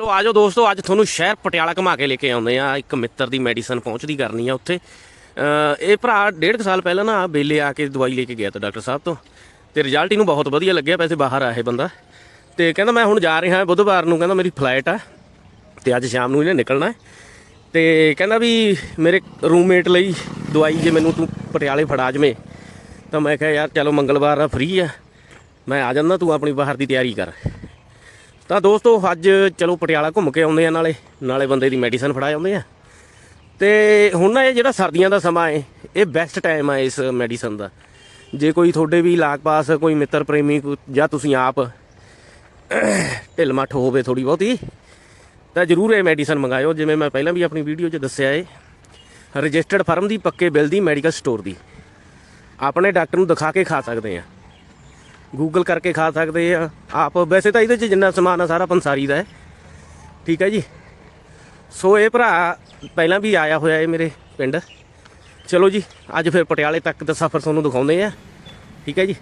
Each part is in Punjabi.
ਚਲੋ ਆਜੋ ਦੋਸਤੋ, ਅੱਜ ਤੁਹਾਨੂੰ ਸ਼ਹਿਰ ਪਟਿਆਲਾ ਘੁਮਾ ਕੇ ਲੈ ਕੇ ਆਉਂਦੇ ਆ ਇੱਕ ਮਿੱਤਰ ਦੀ ਮੈਡੀਸਨ ਪਹੁੰਚਦੀ ਕਰਨੀ ਆ ਉੱਥੇ। ਇਹ ਭਰਾ ਡੇਢ ਕੁ ਸਾਲ ਪਹਿਲਾਂ ਨਾ ਬੇਲੇ ਆ ਕੇ ਦਵਾਈ ਲੈ ਕੇ ਗਿਆ ਤਾਂ ਡਾਕਟਰ ਸਾਹਿਬ ਤੋਂ। ਤੇ ਰਿਜ਼ਲਟ ਇਹਨੂੰ ਬਹੁਤ ਵਧੀਆ ਲੱਗਿਆ ਵੈਸੇ ਬਾਹਰ ਆਏ ਬੰਦਾ। ਤੇ ਕਹਿੰਦਾ, ਮੈਂ ਹੁਣ ਜਾ ਰਿਹਾ ਬੁੱਧਵਾਰ ਨੂੰ। ਕਹਿੰਦਾ, ਮੇਰੀ ਫਲਾਈਟ ਆ। ਤੇ ਅੱਜ ਸ਼ਾਮ ਨੂੰ ਇਹਨੇ ਨਿਕਲਣਾ ਹੈ। ਤੇ ਕਹਿੰਦਾ ਵੀ ਮੇਰੇ ਰੂਮਮੇਟ ਲਈ ਦਵਾਈ ਜੇ ਮੈਨੂੰ ਤੂੰ ਪਟਿਆਲੇ ਫੜਾ ਜਵੇਂ, ਤਾਂ ਮੈਂ ਕਿਹਾ, ਯਾਰ, ਚਲੋ ਮੰਗਲਵਾਰ ਆ ਫ੍ਰੀ ਆ। ਮੈਂ ਆ ਜਾਂਦਾ, ਤੂੰ ਆਪਣੀ ਬਾਹਰ ਦੀ ਤਿਆਰੀ ਕਰ। ਤਾਂ ਦੋਸਤੋ, ਅੱਜ ਚਲੋ ਪਟਿਆਲਾ ਘੁੰਮ ਕੇ ਆਉਂਦੇ ਆ ਨਾਲੇ। ਨਾਲੇ ਬੰਦੇ ਦੀ ਮੈਡੀਸਨ ਫੜਾ ਆਉਂਦੇ ਆ। ਤੇ ਹੁਣ ਨਾ ਇਹ ਜਿਹੜਾ ਸਰਦੀਆਂ ਦਾ ਸਮਾਂ ਹੈ ਇਹ ਬੈਸਟ ਟਾਈਮ ਆ ਇਸ ਮੈਡੀਸਨ ਦਾ। ਜੇ ਕੋਈ ਤੁਹਾਡੇ ਵੀ ਲਾਗ ਪਾਸ ਕੋਈ ਮਿੱਤਰ, ਪ੍ਰੇਮੀ ਕੋ- ਜਾਂ ਤੁਸੀਂ ਆਪ ਢਿੱਲ ਮੱਠ ਹੋਵੇ ਥੋੜੀ ਬਹੁਤੀ, ਤਾਂ ਜਰੂਰ ਇਹ ਮੈਡੀਸਨ ਮੰਗਾਇਓ। ਜਿਵੇਂ ਮੈਂ ਪਹਿਲਾਂ ਵੀ ਆਪਣੀ ਵੀਡੀਓ 'ਚ ਦੱਸਿਆ ਏ ਰਜਿਸਟਰਡ ਫਰਮ ਦੀ ਪੱਕੇ ਬਿੱਲ ਦੀ ਮੈਡੀਕਲ ਸਟੋਰ ਦੀ। ਆਪਣੇ ਡਾਕਟਰ ਨੂੰ ਦਿਖਾ ਕੇ ਖਾ ਸਕਦੇ ਆ। ਗੂਗਲ ਕਰਕੇ ਖਾ ਸਕਦੇ ਆ। ਆਪ ਵੈਸੇ ਤਾਂ ਇਹਦੇ 'ਚ ਜਿੰਨਾ ਸਮਾਨ ਆ, ਸਾਰਾ ਪੰਸਾਰੀ ਦਾ ਹੈ। ਠੀਕ ਹੈ ਜੀ। ਸੋ ਇਹ ਭਰਾ ਪਹਿਲਾਂ ਵੀ ਆਇਆ ਹੋਇਆ ਹੈ ਮੇਰੇ ਪਿੰਡ। ਚਲੋ ਜੀ, ਅੱਜ ਫਿਰ ਪਟਿਆਲੇ ਤੱਕ ਦਾ ਸਫ਼ਰ ਤੁਹਾਨੂੰ ਦਿਖਾਉਂਦੇ ਆ ਠੀਕ ਹੈ ਜੀ।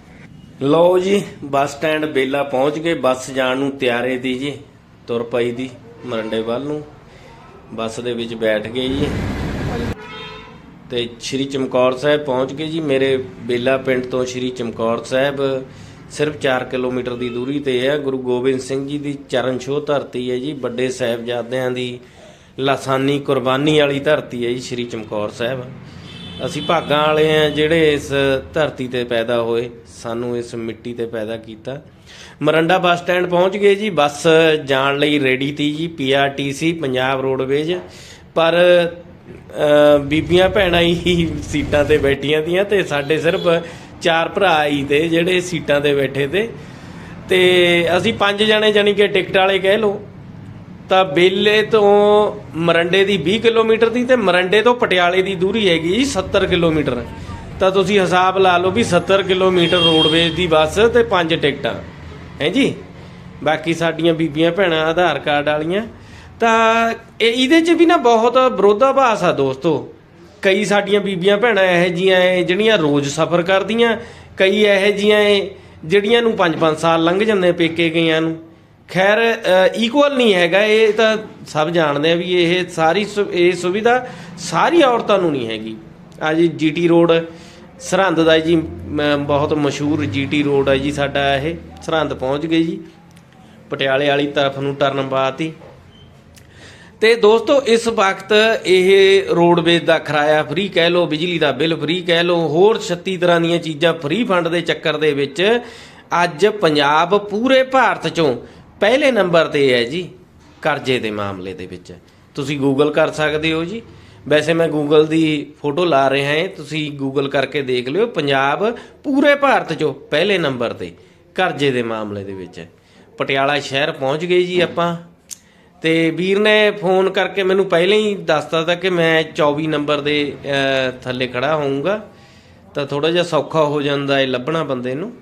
ਲਓ ਜੀ, ਬੱਸ ਸਟੈਂਡ ਬੇਲਾ ਪਹੁੰਚ ਗਏ। ਬੱਸ ਜਾਣ ਨੂੰ ਤਿਆਰੇ ਦੀ ਜੀ, ਤੁਰ ਪਈ ਦੀ ਮਰੰਡੇ ਵੱਲ ਨੂੰ। ਬੱਸ ਦੇ ਵਿੱਚ ਬੈਠ ਗਏ ਜੀ। ਤੇ ਸ਼੍ਰੀ ਚਮਕੌਰ ਸਾਹਿਬ ਪਹੁੰਚ ਗਏ ਜੀ। ਮੇਰੇ ਬੇਲਾ ਪਿੰਡ ਤੋਂ ਸ਼੍ਰੀ ਚਮਕੌਰ ਸਾਹਿਬ। ਸਿਰਫ 4 ਕਿਲੋਮੀਟਰ ਦੀ ਦੂਰੀ ਤੇ ਹੈ। ਗੁਰੂ ਗੋਬਿੰਦ ਸਿੰਘ ਜੀ ਦੀ ਚਰਨ ਛੋਹ ਧਰਤੀ ਹੈ ਜੀ। ਵੱਡੇ ਸਾਹਿਬਜ਼ਾਦਿਆਂ ਦੀ ਲਾਸਾਨੀ ਕੁਰਬਾਨੀ ਵਾਲੀ ਧਰਤੀ ਹੈ ਜੀ, ਸ਼੍ਰੀ ਚਮਕੌਰ ਸਾਹਿਬ। ਅਸੀਂ ਭਾਗਾਂ ਵਾਲੇ ਆ ਜਿਹੜੇ ਇਸ ਧਰਤੀ ਤੇ ਪੈਦਾ ਹੋਏ। ਸਾਨੂੰ ਇਸ ਮਿੱਟੀ ਤੇ ਪੈਦਾ ਕੀਤਾ। ਮਰੰਡਾ ਬੱਸ ਸਟੈਂਡ ਪਹੁੰਚ ਗਏ ਜੀ। ਬੱਸ ਜਾਣ ਲਈ ਰੈਡੀ ਤੀ ਜੀ। PRTC Punjab roadways. ਪਰ ਬੀਬੀਆਂ ਭੈਣਾਂ ਹੀ ਸੀਟਾਂ ਤੇ ਬੈਠੀਆਂ ਤੀਆਂ ਤੇ ਸਾਡੇ ਸਿਰਫ ਚਾਰ ਭਰਾ ਆਈ ਤੇ ਜਿਹੜੇ ਸੀਟਾਂ ਤੇ ਬੈਠੇ ਤੇ। ਤੇ ਅਸੀਂ ਪੰਜ ਜਣੇ ਜਾਨੀ ਕਿ ਟਿਕਟ ਵਾਲੇ ਕਹਿ ਲਓ। ਤਾਂ ਬੇਲੇ ਤੋਂ ਮਰੰਡੇ ਦੀ 20 ਕਿਲੋਮੀਟਰ ਦੀ ਤੇ ਮਰੰਡੇ ਤੋਂ ਪਟਿਆਲੇ ਦੀ ਦੂਰੀ ਹੈਗੀ ਜੀ 70 ਕਿਲੋਮੀਟਰ। ਤਾਂ ਤੁਸੀਂ ਹਿਸਾਬ ਲਾ ਲਓ ਵੀ 70 ਕਿਲੋਮੀਟਰ ਰੋਡਵੇਜ਼ ਦੀ ਬੱਸ ਤੇ ਪੰਜ ਟਿਕਟਾਂ। ਹੈ ਜੀ? ਬਾਕੀ ਸਾਡੀਆਂ ਬੀਬੀਆਂ ਭੈਣਾਂ ਆਧਾਰ ਕਾਰਡ ਵਾਲੀਆਂ। ਤਾਂ ਇਹਦੇ 'ਚ ਵੀ ਨਾ ਬਹੁਤ ਵਿਰੋਧਾਭਾਸ ਆ ਦੋਸਤੋ। ਕਈ ਸਾਡੀਆਂ ਬੀਬੀਆਂ ਭੈਣਾਂ ਇਹੋ ਜੀਆਂ ਏ ਜਿਹੜੀਆਂ ਰੋਜ਼ ਸਫ਼ਰ ਕਰਦੀਆਂ, ਕਈ ਇਹੋ ਜੀਆਂ ਏ ਜਿਹੜੀਆਂ ਨੂੰ 5-5 ਸਾਲ ਲੰਘ ਜਾਂਦੇ ਪੇਕੇ ਗਈਆਂ ਨੂੰ। ਖੈਰ ਇਕੁਅਲ ਨਹੀਂ ਹੈਗਾ, ਇਹ ਤਾਂ ਸਭ ਜਾਣਦੇ ਆ ਵੀ ਇਹ ਸਾਰੀ ਸੁ- ਇਹ ਸੁਵਿਧਾ ਸਾਰੀ ਔਰਤਾਂ ਨੂੰ ਨਹੀਂ ਹੈਗੀ। ਆ ਜੀ ਜੀਟੀ ਰੋਡ ਸਰਹੰਦ ਦਾ ਜੀ ਬਹੁਤ ਮਸ਼ਹੂਰ ਜੀਟੀ ਰੋਡ ਹੈ ਜੀ ਸਾਡਾ ਇਹ, ਸਰਹੰਦ ਪਹੁੰਚ ਗਏ ਜੀ। ਪਟਿਆਲੇ ਵਾਲੀ ਤਰਫ ਨੂੰ ਟਰਨ ਬਾਤੀ ਤੇ ਦੋਸਤੋ, ਇਸ ਵਕਤ ਇਹ ਰੋਡਵੇਜ਼ ਦਾ ਕਿਰਾਇਆ ਫ੍ਰੀ ਕਹਿ ਲਓ, ਬਿਜਲੀ ਦਾ ਬਿੱਲ ਫ੍ਰੀ ਕਹਿ ਲਓ, ਹੋਰ 36 ਤਰ੍ਹਾਂ ਦੀਆਂ ਚੀਜ਼ਾਂ ਫ੍ਰੀ ਫੰਡ ਦੇ ਚੱਕਰ ਦੇ ਵਿੱਚ ਅੱਜ ਪੰਜਾਬ ਪੂਰੇ ਭਾਰਤ ਚੋਂ ਪਹਿਲੇ ਨੰਬਰ ਤੇ ਹੈ ਜੀ, ਕਰਜ਼ੇ ਦੇ ਮਾਮਲੇ ਦੇ ਵਿੱਚ। ਤੁਸੀਂ ਗੂਗਲ ਕਰ ਸਕਦੇ ਹੋ ਜੀ। ਵੈਸੇ ਮੈਂ ਗੂਗਲ ਦੀ ਫੋਟੋ ਲਾ ਰਿਹਾ ਹਾਂ, ਤੁਸੀਂ ਗੂਗਲ ਕਰਕੇ ਦੇਖ ਲਿਓ। ਪੰਜਾਬ ਪੂਰੇ ਭਾਰਤ ਚੋਂ ਪਹਿਲੇ ਨੰਬਰ ਤੇ ਕਰਜ਼ੇ ਦੇ ਮਾਮਲੇ ਦੇ ਵਿੱਚ। ਪਟਿਆਲਾ ਸ਼ਹਿਰ ਪਹੁੰਚ ਗਏ ਜੀ ਆਪਾਂ। ਤੇ ਵੀਰ ਨੇ ਫੋਨ ਕਰਕੇ ਮੈਨੂੰ ਪਹਿਲਾਂ ਹੀ ਦੱਸਤਾ ਤਾ ਕਿ ਮੈਂ 24 ਨੰਬਰ ਦੇ ਥੱਲੇ ਖੜਾ ਹੋਊਂਗਾ। ਤਾਂ ਥੋੜਾ ਜਿਹਾ ਸੌਖਾ ਹੋ ਜਾਂਦਾ ਹੈ ਲੱਭਣਾ ਬੰਦੇ ਨੂੰ।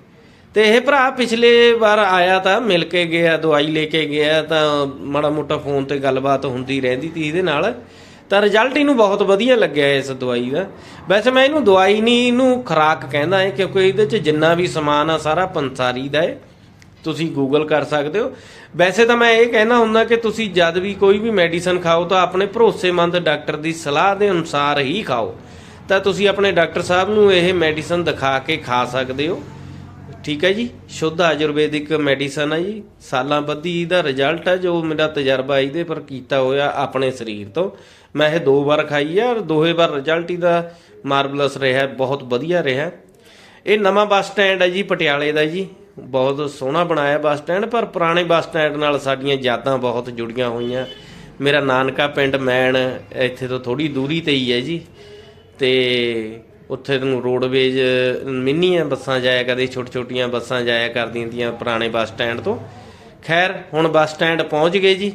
ਤੇ ਇਹ ਭਰਾ ਪਿਛਲੇ ਵਾਰ ਆਇਆ ਤਾਂ ਮਿਲ ਕੇ ਗਿਆ, ਦਵਾਈ ਲੈ ਕੇ ਗਿਆ ਤਾਂ ਮਾੜਾ ਮੋਟਾ ਫੋਨ ਤੇ ਗੱਲਬਾਤ ਹੁੰਦੀ ਰਹਿੰਦੀ ਸੀ ਇਹਦੇ ਨਾਲ। ਤਾਂ ਰਿਜ਼ਲਟ ਇਹਨੂੰ ਬਹੁਤ ਵਧੀਆ ਲੱਗਿਆ ਇਸ ਦਵਾਈ ਦਾ। ਵੈਸੇ ਮੈਂ ਇਹਨੂੰ ਦਵਾਈ ਨਹੀਂ, ਇਹਨੂੰ ਖੁਰਾਕ ਕਹਿੰਦਾ ਹੈ ਕਿਉਂਕਿ ਇਹਦੇ 'ਚ ਜਿੰਨਾ ਵੀ ਸਮਾਨ ਆ ਸਾਰਾ ਪੰਸਾਰੀ ਦਾ ਹੈ। ਤੁਸੀਂ ਗੂਗਲ ਕਰ ਸਕਦੇ ਹੋ। ਵੈਸੇ ਤਾਂ ਮੈਂ ਇਹ ਕਹਿਣਾ ਹੁੰਦਾ ਕਿ ਤੁਸੀਂ ਜਦ ਵੀ ਕੋਈ ਵੀ ਮੈਡੀਸਨ ਖਾਓ ਤਾਂ ਆਪਣੇ ਭਰੋਸੇਮੰਦ ਡਾਕਟਰ ਦੀ ਸਲਾਹ ਦੇ ਅਨੁਸਾਰ ਹੀ ਖਾਓ। ਤਾਂ ਤੁਸੀਂ ਆਪਣੇ ਡਾਕਟਰ ਸਾਹਿਬ ਨੂੰ ਇਹ ਮੈਡੀਸਨ ਦਿਖਾ ਕੇ ਖਾ ਸਕਦੇ ਹੋ। ਠੀਕ ਹੈ ਜੀ? ਸ਼ੁੱਧ ਆਯੁਰਵੈਦਿਕ ਮੈਡੀਸਨ ਹੈ ਜੀ। ਸਾਲਾਂ ਬੱਧੀ ਦਾ ਰਿਜ਼ਲਟ ਹੈ ਜੋ ਮੇਰਾ ਤਜਰਬਾ ਇਹਦੇ ਪਰ ਕੀਤਾ ਹੋਇਆ ਆਪਣੇ ਸਰੀਰ ਤੋਂ। ਮੈਂ ਇਹ ਦੋ ਵਾਰ ਖਾਈ ਹੈ ਔਰ ਦੋਹੇ ਵਾਰ ਰਿਜ਼ਲਟ ਇਹਦਾ ਮਾਰਵਲਸ ਰਿਹਾ, ਬਹੁਤ ਵਧੀਆ ਰਿਹਾ। ਇਹ ਨਵਾਂ ਬੱਸ ਸਟੈਂਡ ਹੈ ਜੀ, ਪਟਿਆਲੇ ਦਾ ਜੀ। ਬਹੁਤ ਸੋਹਣਾ ਬਣਾਇਆ ਬੱਸ ਸਟੈਂਡ, ਪਰ ਪੁਰਾਣੇ ਬੱਸ ਸਟੈਂਡ ਨਾਲ ਸਾਡੀਆਂ ਯਾਦਾਂ ਬਹੁਤ ਜੁੜੀਆਂ ਹੋਈਆਂ। ਮੇਰਾ ਨਾਨਕਾ ਪਿੰਡ ਮੈਣ, ਇੱਥੇ ਤੋਂ ਥੋੜੀ ਦੂਰੀ ਤੇ ਹੀ ਹੈ ਜੀ। ਤੇ ਉੱਥੇ ਨੂੰ ਰੋਡਵੇਜ ਮਿੰਨੀਆਂ ਬੱਸਾਂ ਜਾਇਆ ਕਰਦੇ ਛੋਟ ਛੋਟੀਆਂ ਬੱਸਾਂ ਜਾਇਆ ਕਰਦੀਆਂ ਤੀਆਂ ਪੁਰਾਣੇ ਬੱਸ ਸਟੈਂਡ ਤੋਂ। ਖੈਰ, ਹੁਣ ਬੱਸ ਸਟੈਂਡ ਪਹੁੰਚ ਗਏ ਜੀ।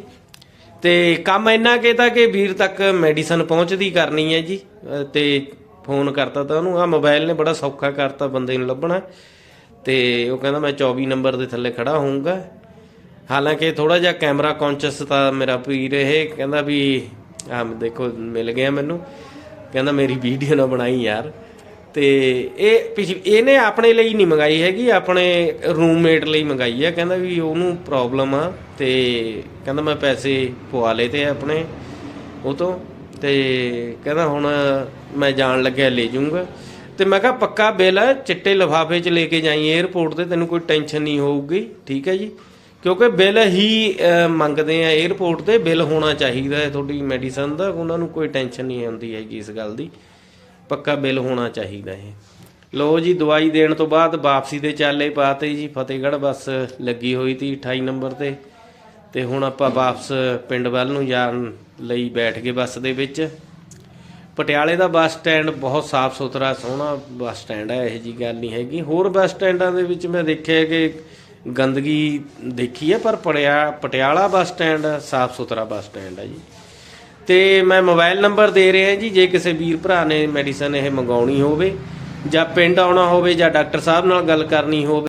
ਤੇ ਕੰਮ ਇੰਨਾ ਕੀਤਾ ਕਿ ਵੀਰ ਤੱਕ ਮੈਡੀਸਨ ਪਹੁੰਚਦੀ ਕਰਨੀ ਹੈ ਜੀ। ਅਹ ਤੇ ਫੋਨ ਕਰਤਾ ਤਾਂ ਉਹਨੂੰ ਆ ਮੋਬਾਈਲ ਨੇ ਬੜਾ ਸੌਖਾ ਕਰਤਾ, ਬੰਦੇ ਨੂੰ ਲੱਭਣਾ। ਤੇ ਉਹ ਕਹਿੰਦਾ ਮੈਂ 24 ਨੰਬਰ ਦੇ ਥੱਲੇ ਖੜਾ ਹੋਊਂਗਾ। ਹਾਲਾਂਕਿ ਥੋੜਾ ਜਿਹਾ ਕੈਮਰਾ ਕੌਨਸ਼ੀਅਸ ਤਾਂ ਮੇਰਾ ਵੀਰ ਇਹ ਕਹਿੰਦਾ ਵੀ ਆ ਦੇਖੋ, ਮਿਲ ਗਿਆ ਮੈਨੂੰ। ਕਹਿੰਦਾ ਮੇਰੀ ਵੀਡੀਓ ਨਾ ਬਣਾਈ ਯਾਰ। ਤੇ ਇਹ ਪਿਛ- ਇਹਨੇ ਆਪਣੇ ਲਈ ਨਹੀਂ ਮੰਗਾਈ ਹੈਗੀ, ਆਪਣੇ ਰੂਮਮੇਟ ਲਈ ਮੰਗਾਈ ਆ। ਕਹਿੰਦਾ ਵੀ ਉਹਨੂੰ ਪ੍ਰੋਬਲਮ ਆ ਤੇ ਕਹਿੰਦਾ ਮੈਂ ਪੈਸੇ ਪਵਾ ਲਏ ਤੇ ਆਪਣੇ ਉਹ ਤੋਂ। ਤੇ ਕਹਿੰਦਾ ਹੁਣ ਮੈਂ ਜਾਣ ਲੱਗਿਆ, ਲੈ ਜਾਊਂਗਾ। ਤੇ ਮੈਂ ਕਿਹਾ, ਪੱਕਾ ਬਿੱਲ ਚਿੱਟੇ ਲਿਫਾਫੇ 'ਚ ਲੈ ਕੇ ਜਾਈ 에어ਪੋਰਟ ਤੇ, ਤੈਨੂੰ ਕੋਈ ਟੈਨਸ਼ਨ ਨਹੀਂ ਹੋਊਗੀ। ਠੀਕ ਹੈ ਜੀ। ਕਿਉਂਕਿ ਬਿੱਲ ਹੀ ਮੰਗਦੇ ਆ 에어ਪੋਰਟ ਤੇ, ਬਿੱਲ ਹੋਣਾ ਚਾਹੀਦਾ ਹੈ ਤੁਹਾਡੀ ਮੈਡੀਸਨ ਦਾ, ਉਹਨਾਂ ਨੂੰ ਕੋਈ ਟੈਨਸ਼ਨ ਨਹੀਂ ਆਉਂਦੀ ਹੈਗੀ ਇਸ ਗੱਲ ਦੀ। ਪੱਕਾ ਬਿੱਲ ਹੋਣਾ ਚਾਹੀਦਾ ਹੈ। ਲੋ ਜੀ, ਦਵਾਈ ਦੇਣ ਤੋਂ ਬਾਅਦ ਵਾਪਸੀ ਦੇ ਚਾਲੇ ਪਾਤੇ ਜੀ, ਫਤਿਹਗੜ੍ਹ ਬੱਸ ਲੱਗੀ ਹੋਈ ਸੀ 28 ਨੰਬਰ ਤੇ। ਤੇ ਹੁਣ ਆਪਾਂ ਵਾਪਸ ਪਿੰਡ ਵੱਲ ਨੂੰ ਜਾਣ ਲਈ ਬੈਠ ਗਏ ਬੱਸ ਦੇ ਵਿੱਚ। ਪਟਿਆਲੇ ਦਾ ਬੱਸ ਸਟੈਂਡ ਬਹੁਤ ਸਾਫ਼ ਸੁਥਰਾ, ਸੋਹਣਾ ਬੱਸ ਸਟੈਂਡ ਹੈ, ਇਹੋ ਜੀ ਗੱਲ ਨਹੀਂ ਹੈਗੀ। ਹੋਰ ਬੱਸ ਸਟੈਂਡਾਂ ਦੇ ਵਿੱਚ ਮੈਂ ਦੇਖਿਆ ਕਿ ਗੰਦਗੀ ਦੇਖੀ ਹੈ, ਪਰ ਪੜਿਆ, ਪਟਿਆਲਾ ਬੱਸ ਸਟੈਂਡ ਸਾਫ਼ ਸੁਥਰਾ ਬੱਸ ਸਟੈਂਡ ਹੈ ਜੀ। ਤੇ ਮੈਂ ਮੋਬਾਈਲ ਨੰਬਰ ਦੇ ਰਿਹਾ ਜੀ, ਜੇ ਕਿਸੇ ਵੀਰ ਭਰਾ ਨੇ ਮੈਡੀਸਨ ਇਹ ਮੰਗਾਉਣੀ ਹੋਵੇ ਜਾਂ ਪਿੰਡ ਆਉਣਾ ਹੋਵੇ ਜਾਂ ਡਾਕਟਰ ਸਾਹਿਬ ਨਾਲ ਗੱਲ ਕਰਨੀ ਹੋਵੇ।